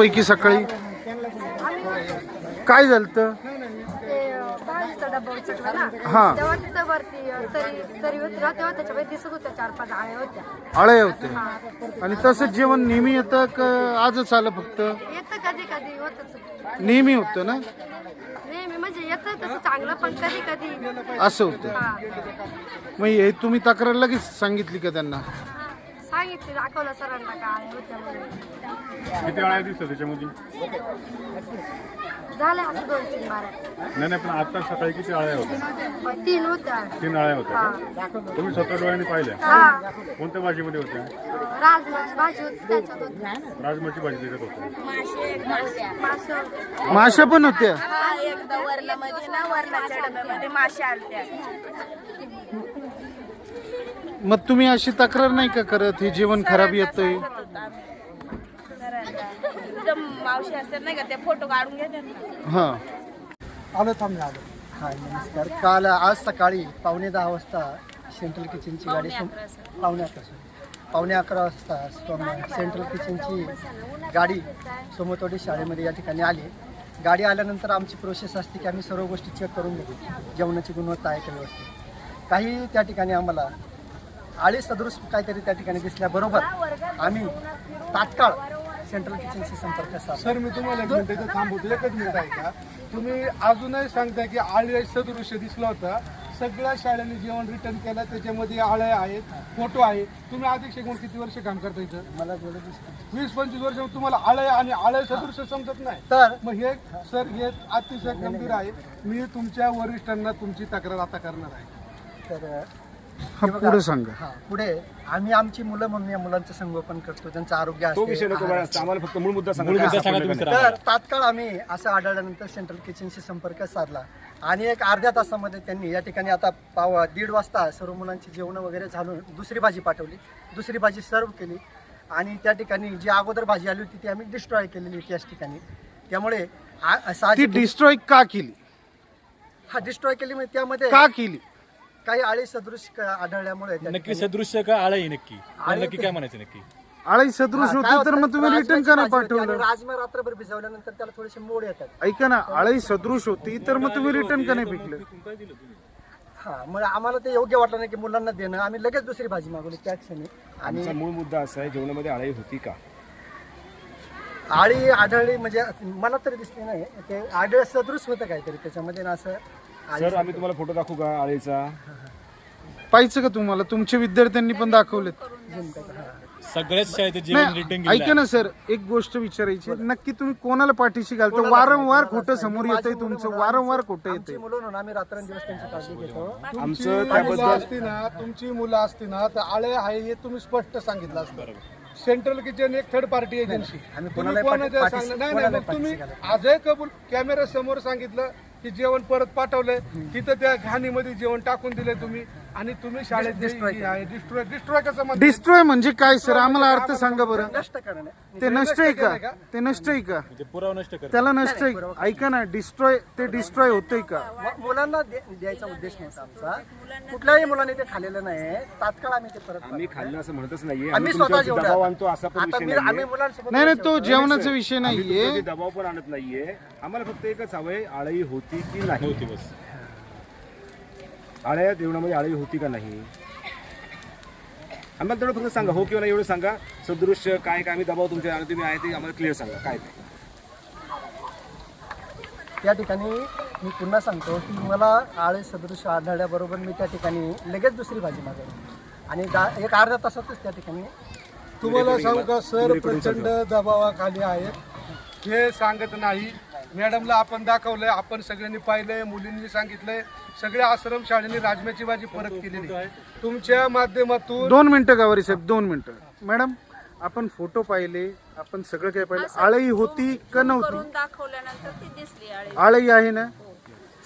पैकी सकाळी? काय झालं हा. तेव्हा तिथं वरती अ, तरी तरी होती. ना तेव्हा त्याच्यामध्ये दिसत होत्या चार पाच आळ्या होत्या. आळे होते आणि तसं जेवण नेहमी येतं का आजच आलं फक्त? येतं कधी कधी होतच. नेहमी होतं ना? नेहमी म्हणजे येतं तसं चांगलं पण कधी कधी असं होतं. हा. मग हे तुम्ही तक्रार लगेच सांगितली का त्यांना? सांगितले दाखवलं सरांना का आळ्या होत्या म्हणून. किती वेळा दिसतो त्याच्यामध्ये? झाल्या असं दोन तीन बारा. नाही नाही पण आता सकाळी किती आळ्या होत्या? तीन होत्या. तीन आळ्या होत्या का? तुम्ही स्वतः डोळ्याने पाहिल्या? हा. कोणत्या भाजीमध्ये होत्या? राजमाची भाजी होती त्याच्यात होती. राजमाची भाजी दिसत होती मासे होते. माश्या पण होत्या? हा एकदा वरणामध्ये ना वरणाच्या डब्यामध्ये मासे आलत्या मग तुम्ही अशी तक्रार नाही का करत? हे जेवण खराब येतंय? मावशी असतात नाही का त्या फोटो काढून घेतात ना हा. आलो थांबले आलो. हाय नमस्कार. काल आज सकाळी पावणे दहा वाजता सेंट्रल किचनची गाडी सम- पावणे अकरा sorry. पावणे अकरा वाजता सम- सेंट्रल किचनची गाडी सोमतवाडी शाळेमध्ये या ठिकाणी आली. गाडी आल्यानंतर आमची प्रोसेस असते की आम्ही सर्व गोष्टी चेक करून घेतो. जेवणाची गुणवत्ता आहे का व्यवस्थित? काही त्या ठिकाणी आम्हाला आळी सदृश काहीतरी त्या ठिकाणी दिसल्याबरोबर आम्ही तात्काळ सेंट्रल किचनशी संपर्क सर मी तुम्हाला एक मिनिट इथं थांबवतो एकच मिनिट आहे का तुम्ही अजूनही सांगताय की आळी सदृश्य दिसलं होतं. सगळ्या शाळांनी जेवण रिटर्न केलं त्याच्यामध्ये आळ्या आहेत फोटो आहे तुम्ही अधीक्षक म्हणून किती वर्ष काम करता इथं? मला जेवढं दिसतं वीस पंचवीस वर्ष तुम्हाला आळ्या आणि आळ्या सदृश्य समजत नाही. तर? मग हे सर हे अतिशय गंभीर आहे. मी तुमच्या वरिष्ठांना तुमची तक्रार आता करणार आहे. तर हा पुढे सांगा. हा पुढे. आम्ही आमची मुलं म्हणून या मुलांचं संगोपन करतो त्यांचं आरोग्य तो विषय नको. आम्हाला फक्त मूळ मुद्दा? तर तात्काळ आम्ही असं आढळल्यानंतर सेंट्रल किचनशी संपर्क साधला. आणि एक अर्ध्या तासामध्ये त्यांनी या ठिकाणी आता पाव दीड वाजता सर्व मुलांची जेवण वगैरे झालून दुसरी भाजी पाठवली. दुसरी भाजी सर्व केली. आणि त्या ठिकाणी जी अगोदर भाजी आली होती ती आम्ही डिस्ट्रॉय केलेली होती त्याच ठिकाणी. त्यामुळे आ- ती साहजिक डिस्ट्रॉय का केली? हा डिस्ट्रॉय केली म्हणजे त्यामध्ये का केली? काही आळी सदृश क- आढळल्यामुळे त्या नक्की ठिकाणी- सदृश्य का आळही नक्की? नक्की काय म्हणायचं नक्की? आळी सदृश हा, काय होती तर होतं, मग तुम्ही रिटर्न राजमाची का नाही भाजी होती आणि पाठवलं राजमा रात्रभर भिजवल्यानंतर त्याला थोडेसे मोड येतात. ऐका ना आळी सदृश होती तर मग तुम्ही रिटर्न का नाही पिकलं? हा मग आम्हाला ते योग्य वाटलं नाही की मुलांना देणं. आम्ही लगेच दुसरी भाजी मागवली त्या क्षणी. आणि आमचा मूळ मुद्दा असा आहे जेवणामध्ये आळी होती का? आळी आढळली म्हणजे मला तरी दिसली नाही. ते आढळ सदृश होतं काहीतरी. त्याच्यामध्ये ना असं आळी सर आम्ही तुम्हाला फोटो दाखवू का आळीचा? पाहिजे का तुम्हाला? तुमच्या विद्यार्थ्यांनी पण दाखवलेत. सगळ्याच शाळेत जेवण रिटर्न नाही ऐका ना सर. एक गोष्ट विचारायची नक्की तुम्ही कोणाला पाठीशी घालता? वारंवार खोटं समोर येतंय तुमचं. वारंवार खोटं आमची येतंय. मुलं म्हणून आम्ही रात्रंदिवस त्यांची काळजी घेतो. आमचं तुमची मुलं त्याबद्दल असती ना तुमची मुलं असती ना तर आळे आहे हे तुम्ही स्पष्ट सांगितलं असतं. सेंट्रल किचन एक थर्ड पार्टी एजन्सी आम्ही तुम्ही कोणालाही पाठीशी- आजही कबूल कॅमेरा समोर सांगितलं की जेवण परत पाठवलंय. तिथं त्या घाणीमध्ये जेवण टाकून दिलंय तुम्ही. आणि तुम्ही शाळेत Destroy डिस्ट्रॉय डिस्ट्रॉय कसं म्हणतात? डिस्ट्रॉय म्हणजे काय सर आम्हाला अर्थ सांगा बरं. नष्ट करणं. ते नष्ट आहे का? ते नष्ट आहे का? ते पुरावा नष्ट कर त्याला नष्ट आहे? ऐका ना डिस्ट्रॉय ते डिस्ट्रॉय होतंय का? मु- मुलांना दे- द्यायचा उद्देश नव्हता आमचा. कुठल्याही मुलाने ते खाल्लेलं नाही. तात्काळ आम्ही ते परत आम्ही खाल्लं असं म्हणतच नाहीये. आम्ही स्वतः जेवढं दबाव आणतो असा पण आता विषय मी नाहीये. आम्ही मुलांसोबत नाही नाही तो जेवणाचा विषय आम्ही नाहीये. तुमच्यावरती दबाव पण आणत नाहीये. आम्हाला फक्त एकच हवंय आळी होती की नाही? होती बस. आळ्या जेवणामध्ये आळी होती का नाही? आम्हाला तेवढं फक्त सांगा. हो किंवा नाही एवढं सांगा. सदृश्य काय काय आम्ही दबाव तुमच्या आणि तुम्ही आहे ते आम्हाला क्लिअर सांगा. काय ते? त्या ठिकाणी मी पुन्हा सांगतो की मला आळे सदृश आढळल्याबरोबर मी त्या ठिकाणी लगेच दुसरी भाजी मागवली आणि दा एक अर्ध्या तासातच त्या ठिकाणी तुम्हाला सांगू का सर प्रचंड दबावाखाली आहेत. हे सांगत नाही. मॅडमला आपण दाखवलंय आपण सगळ्यांनी पाहिलंय मुलींनी सांगितलंय. सगळ्या आश्रम शाळेने राजम्याची भाजी परत केलेली आहे. तुमच्या माध्यमातून दोन मिनिटं गावारी साहेब दोन मिनिटं. मॅडम आपण फोटो पाहिले आपण सगळं काय पाहिलं. आळई होती का नव्हती? करून दाखवल्यानंतर ती दिसली आळी आळई आहे ना?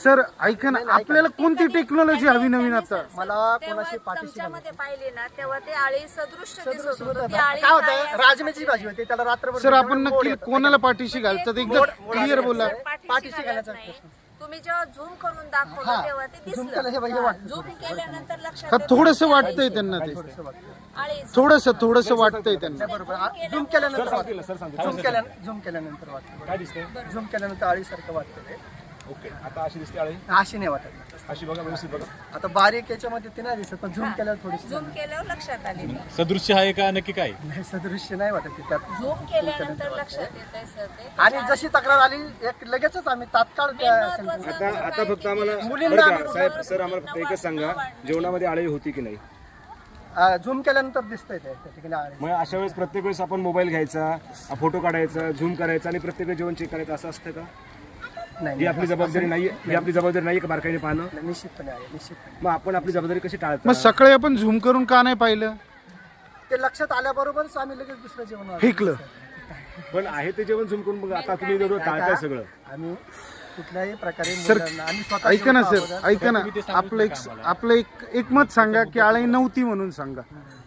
सर ऐका ना आपल्याला कोणती टेक्नॉलॉजी हवी नवीन आता? मला कोणाशी पाठीशी चमच्यामध्ये पाहिली ना तेव्हा ते आळी दिसत सदृश होतं. होतं. ती आळी काय काय होतं राजमेची भाजी होती त्याला रात्रभर सर आपण नक्की. कोणाला पाठीशी घालतात एकदा क्लिअर बोला. पाठीशी पाठीशी घालत घालायचा नाही. प्रश्न. तुम्ही जेव्हा झूम करून दाखवलं तेव्हा ते झूम केलं हे बघ, वाटतं झूम केल्यानंतर लक्षात हा येतं. थोडस वाटतंय त्यांना ते. थोडंसं. आळी थोडस थोडस वाटतंय त्यांना. बरोबर. झूम केल्यानंतर झूम केल्या झूम केल्यानंतर वाटतं काय दिसतंय? झूम केल्यानंतर आळीसारखं वाटतं ते ओके आता अशी दिसते आळी? अशी नाही वाटत. अशी बघा व्यवस्थित बघा. आता बारीक याच्यामध्ये ते नाही दिसत पण झूम केल्यावर थोडीशी झूम केल्यावर लक्षात आले. सदृश्य आहे का नक्की काय? नाही सदृश्य नाही वाटत ते त्यात झूम केल्यानंतर लक्षात येत आहे सर ते. आणि जशी तक्रार आली एक लगेचच आम्ही तात्काळ त्या महत्वाचं आता आता फक्त आम्हाला मुलींना बरं का, आम्ही- साहेब सर आम्हाला फक्त एकच सांगा जेवणामध्ये आळी होती की नाही? झूम केल्यानंतर दिसतंय ते त्या ठिकाणी आळी. मग अशा वेळेस प्रत्येक वेळेस आपण मोबाईल घ्यायचा फोटो काढायचा झूम करायचा आणि प्रत्येक वेळेस जेवण चेक करायचं असं असतं का? नाही ही आपली जबाबदारी नाही. ही आपली जबाबदारी नाही का बारकाईने पाहणं? नाही, निश्चितपणे आहे निश्चितपणे. मग आपण आपली जबाबदारी कशी मग टाळतो सकाळी आपण झूम करून का नाही पाहिलं? ते लक्षात आल्याबरोबरच आम्ही लगेच दुसरं जेवण वाढवलं. फेकलं. पण आहे ते जेवण झूम करून बघा आता तुम्ही जेवढं टाळताय सगळं. आम्ही कुठल्याही प्रकारे सर मुलांना आम्ही स्वतः ऐका ना सर अगोदर. ऐका ना आपलं एक आपलं एक एक मत सांगा की आळी नव्हती म्हणून सांगा.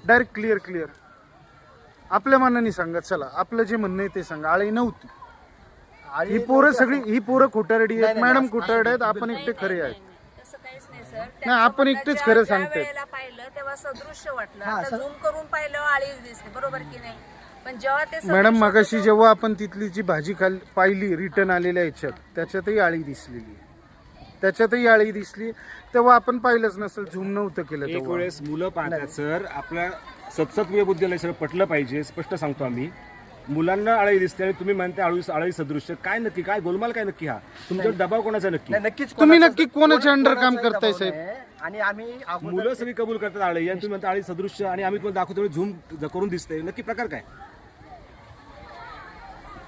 डायरेक्ट क्लिअर क्लिअर आपल्या मनाने सांगा चला आपलं जे म्हणणं आहे ते सांगा. आळी नव्हती. ही पोरं सगळी ही पोरं खोटारडी आहेत मॅडम खोटारडे आहेत आपण एकटे खरे आहेत. तसं काहीच नाही सर. नाही आपण एकटेच खरं ज्या सांगतोय. वेळेला पाहिलं तेव्हा सदृश्य वाटलं. हा, आता झूम करून पाहिलं दिसते बरोबर की नाही? पण जेव्हा ते मॅडम मगाशी जेव्हा आपण तिथली जी भाजी खाल पाहिली रिटर्न आलेल्या याच्यात त्याच्यातही आळी दिसलेली. आहे. त्याच्यातही आळी दिसली. तेव्हा आपण पाहिलंच नसेल झूम नव्हतं केलं एक तेव्हा. वेळेस मुलं पाहतात सर आपल्या सतसत्वीय बुद्धीला सर पटलं पाहिजे स्पष्ट सांगतो आम्ही. मुलांना आळी दिसते आणि तुम्ही म्हणते आळी आळी सदृश्य काय नक्की काय गोलमाल काय नक्की हा? तुमच्यावर दबाव कोणाचा नक्की? नाही, नक्कीच तुम्ही कोणाचा- नक्की कोणाच्या कोण- under काम करताय, दबाव साहेब? आणि आम्ही अगोदर मुलं सगळी कबूल करतात आळी आणि तुम्ही म्हणता आळी सदृश्य आणि आम्ही तुम्हाला दाखवतो झूम करून दिसते. नक्की प्रकार काय?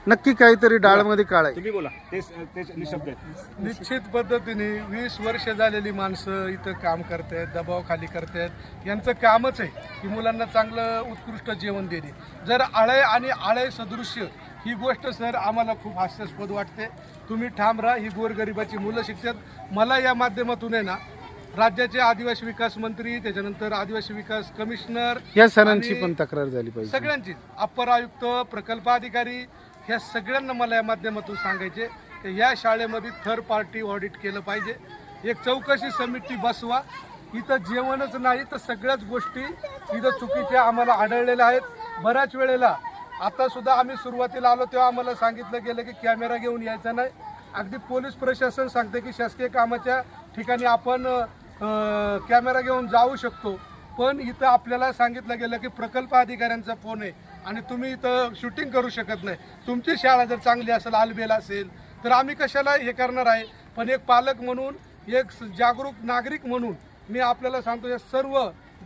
नक्की काहीतरी डाळमध्ये काळ आहे. तुम्ही बोला. ते ते निशब्द आहेत. निश्चित पद्धतीने वीस वर्ष झालेली माणसं इथं काम करतायत दबावाखाली करतायत. यांचं कामच आहे की मुलांना चांगलं उत्कृष्ट जेवण देणे. जर आळय आणि आळय सदृश्य ही गोष्ट सर आम्हाला खूप हास्यास्पद वाटते. तुम्ही ठाम राहा ही गोरगरिबाची मुलं शिकतात. मला या माध्यमातून आहे ना राज्याचे आदिवासी विकास मंत्री त्याच्यानंतर आदिवासी विकास कमिशनर या सरांची आणि पण तक्रार झाली पाहिजे. सगळ्यांची. अप्पर आयुक्त प्रकल्प अधिकारी ह्या सगळ्यांना मला या माध्यमातून सांगायचे की या शाळेमध्ये थर्ड पार्टी ऑडिट केलं पाहिजे. एक चौकशी समिती बसवा. इथं जेवणच नाही तर सगळ्याच गोष्टी इथं चुकीच्या आम्हाला आढळलेल्या आहेत. बऱ्याच वेळेला आता सुद्धा आम्ही सुरुवातीला आलो तेव्हा आम्हाला सांगितलं गेलं की कॅमेरा घेऊन यायचा नाही. अगदी पोलीस प्रशासन सांगते की शासकीय कामाच्या ठिकाणी आपण कॅमेरा घेऊन जाऊ शकतो. पण इथं आपल्याला सांगितलं गेलं की प्रकल्प अधिकाऱ्यांचा फोन आहे आणि तुम्ही इथं शूटिंग करू शकत नाही. तुमची शाळा जर चांगली असेल आलबेल असेल तर आम्ही कशाला हे करणार आहे. पण एक पालक म्हणून एक जागरूक नागरिक म्हणून मी आपल्याला सांगतो या सर्व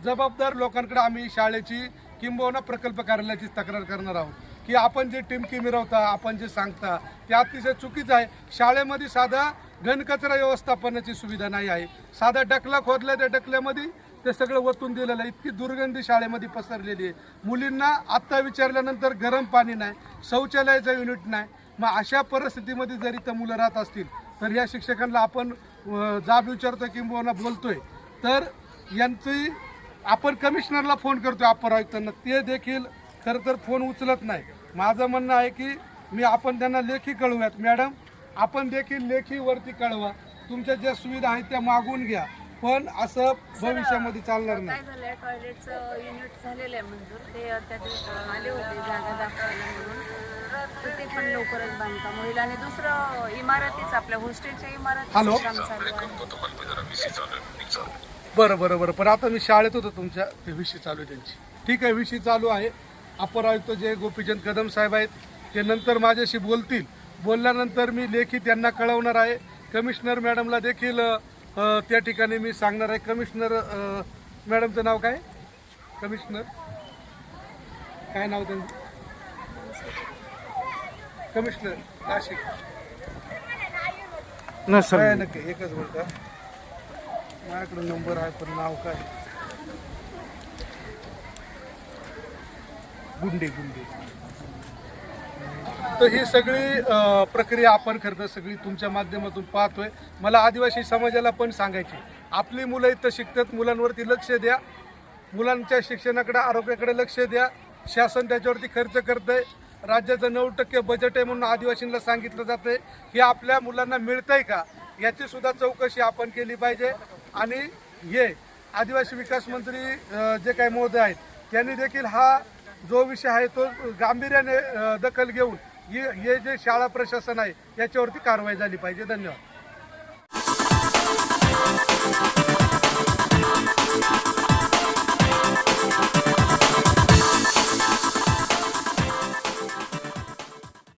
जबाबदार लोकांकडे आम्ही शाळेची किंबहुना प्रकल्प कार्यालयाची तक्रार करणार आहोत. की आपण जे टिमकी मिरवता आपण जे सांगता ते अतिशय चुकीचं आहे. शाळेमध्ये साधा घनकचरा व्यवस्थापनाची सुविधा नाही आहे. साधा डकला खोदला त्या डकल्यामध्ये ते सगळं वतून दिलेलं आहे. इतकी दुर्गंधी शाळेमध्ये पसरलेली आहे. मुलींना आत्ता विचारल्यानंतर गरम पाणी नाही शौचालयाचा युनिट नाही. मग अशा परिस्थितीमध्ये जरी इथं मुलं राहत असतील तर या शिक्षकांना आपण जाब विचारतो किंवा बोलतोय. तर यांची आपण कमिशनरला फोन करतो अपर आयुक्तांना. ते देखील खरं तर फोन उचलत नाही. माझं म्हणणं आहे की मी आपण त्यांना लेखी कळवूयात. मॅडम आपण देखील लेखीवरती कळवा. तुमच्या ज्या सुविधा आहेत त्या मागून घ्या. पण असं भविष्यामध्ये चालणार नाही. काय झालंय टॉयलेटचं युनिट झालेलं आहे मंजूर. ते त्या दिवशी आले होते जागा दाखवायला म्हणून. तर ते पण लवकरच बांधकाम होईल. आणि दुसरं इमारतीच आपल्या हॉस्टेलच्या हॅलो? इमारतीचं काम चालू आहे. बरं बरं बरं. पण आता मी शाळेत होतो तुमच्या ते विषय चालू आहे त्यांची. ठीक आहे विषय चालू आहे. अपर आयुक्त जे गोपीचंद कदम साहेब आहेत. ते नंतर माझ्याशी बोलतील. बोलल्यानंतर मी लेखी त्यांना कळवणार आहे. कमिशनर मॅडमला देखील अ, त्या ठिकाणी मी सांगणार आहे कमिशनर मॅडमचं नाव काय? कमिशनर. काय नाव त्यांचं? कमिशनर नाशिक. काय नक्की? एकच मिनिट माझ्याकडे नंबर आहे पण नाव काय? गुंडे गुंडे. तर ही सगळी प्रक्रिया आपण करतो सगळी तुमच्या माध्यमातून पाहतोय. मला आदिवासी समाजाला पण सांगायची आपली मुलं इथं शिकतात मुलांवरती लक्ष द्या. मुलांच्या शिक्षणाकडे आरोग्याकडे लक्ष द्या. शासन त्याच्यावरती खर्च करत आहे राज्याचं नऊ टक्के बजेट आहे म्हणून आदिवासींना सांगितलं जाते हे आपल्या मुलांना मिळतंय का? याची सुद्धा चौकशी आपण केली पाहिजे. आणि हे आदिवासी विकास मंत्री जे काही महोदय आहेत त्यांनी देखील हा जो विषय आहे तो गांभीर्याने दखल घेऊन हे जे शाळा प्रशासन आहे याच्यावरती कारवाई झाली पाहिजे. धन्यवाद.